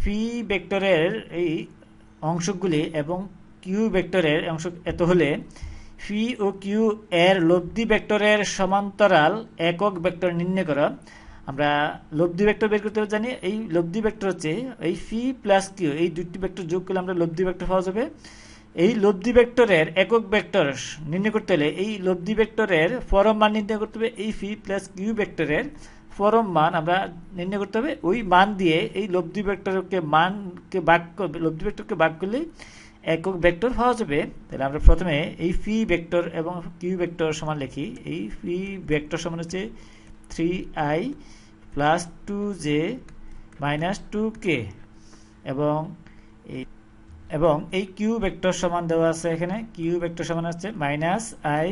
ফি ভেক্টরের এই অংশগুলি এবং কিউ ভেক্টরের অংশ এত হলে ফি ও কিউ এর লব্ধি ভেক্টরের সমান্তরাল একক ভেক্টর নির্ণয় করা। আমরা লব্ধি ভেক্টর বের করতে জানি, এই লব্ধি ভেক্টর হচ্ছে এই ফি প্লাস কিউ এই দুটি ভেক্টর যোগ করলে আমরা লব্ধি ভেক্টর পাওয়া যাবে। এই লব্ধি ভেক্টরের একক ভেক্টর নির্ণয় করতে হলে এই লব্ধি ভেক্টরের ফরম মান নির্ণয় করতে হবে, এই ফি প্লাস কিউ ভেক্টরের ফরম মান আমরা নির্ণয় করতে হবে, ওই মান দিয়ে এই লব্ধি ভেক্টরকে মানকে করবে, লব্ধি ভেক্টরকে ভাগ করলে একক ভেক্টর পাওয়া যাবে। তাহলে আমরা প্রথমে এই ফি ভেক্টর এবং কিউ ভেক্টর সমান লিখি। এই ফি ভেক্টর সমান হচ্ছে three I plus two J minus two K এবং এই এবং এই কিউ ভেক্টর সমান দেওয়া আছে এখানে। কিউ ভেক্টর সমান হচ্ছে minus I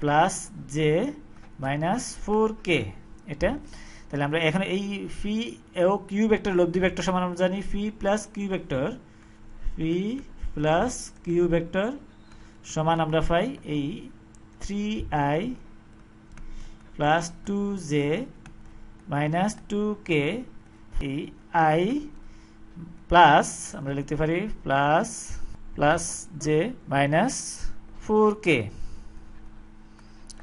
plus J minus four K. এটা। তাহলে আমরা এখানে এই ফি ও কিউ ভেক্টর লব্ধি ভেক্টর সমান আমরা জানি phi plus Q vector phi plus Q vector সমান আমরা পাই এই three I plus two J minus two K এই আই প্লাস আমরা লিখতে পারি plus plus J minus four K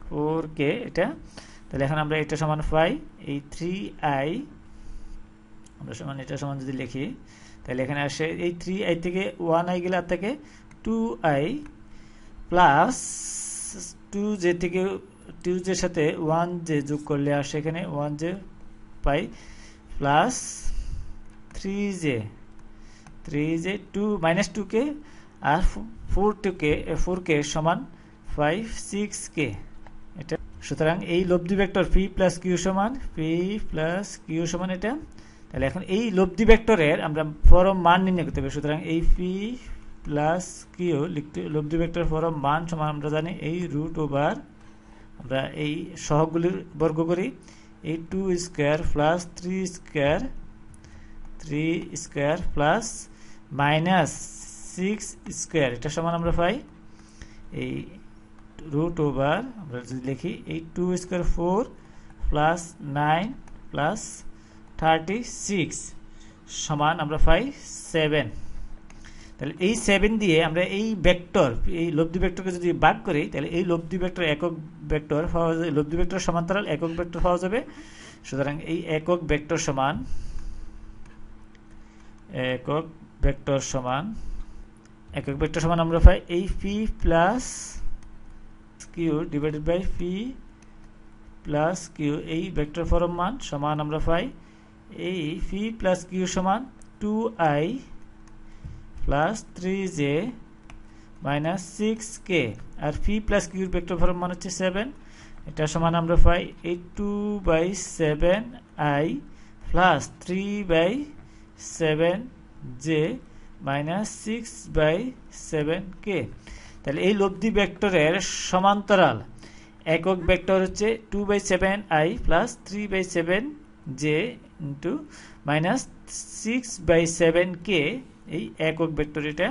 four K এটা। তাহলে এখন আমরা এটা সমান পাই, এই থ্রি আই আমরা সমান এটা সমান যদি লিখি, তাহলে এখানে আসে এই থ্রি আই থেকে ওয়ান আই গেলে আর থেকে two I plus two J থেকে টু জের সাথে ওয়ান জে যোগ করলে আসে এখানে ওয়ান জে পাই plus three J three J two minus two K আর four two K four K সমান ফাইভ সিক্স কে এটা সুতরাং এই লব্ধি ভেক্টর পি প্লাস কিউ সমান পি প্লাস কিউ সমান এটা। তাহলে এখন এই লব্ধি ভেক্টরের আমরা ফরম মান নির্ণয় করতে হবে। সুতরাং এই পি প্লাস কিউ লিখতে লব্ধি ভেক্টর ফরম মান সমান আমরা জানি এই রুট ওভার আমরা এই সহগুলির বর্গ করি। এই two square plus three square three square plus minus six square এটা সমান আমরা পাই। এই রুট ওভার আমরা যদি লিখি এই two square four plus nine plus thirty six সমান আমরা পাই সেভেন তাহলে এই সেভেন দিয়ে আমরা এই ভেক্টর এই লব্ধি ভেক্টরকে যদি ভাগ করি, তাহলে এই লব্ধি ভেক্টর একক ভেক্টর পাওয়া যাবে লব্ধি ভেক্টর সমান্তরাল একক ভেক্টর পাওয়া যাবে। সুতরাং এই একক ভেক্টর সমান, একক ভেক্টর সমান, একক ভেক্টর সমান আমরা পাই এই P plus Q divided by P plus Q এই ভেক্টর ফরম মান সমান আমরা পাই এই পি প্লাস কিউ সমান two I plus three J minus six K R P plus কিউর ভেক্টর ফরম মান হচ্ছে সেভেন এটা সমান আমরা পাই এই two by seven I plus three by seven J minus six by seven K তাহলে এই লব্ধি ভেক্টরের সমান্তরাল। একক ভেক্টর হচ্ছে two by seven i plus three by seven j into minus six by seven k এই একক ভেক্টর এটা।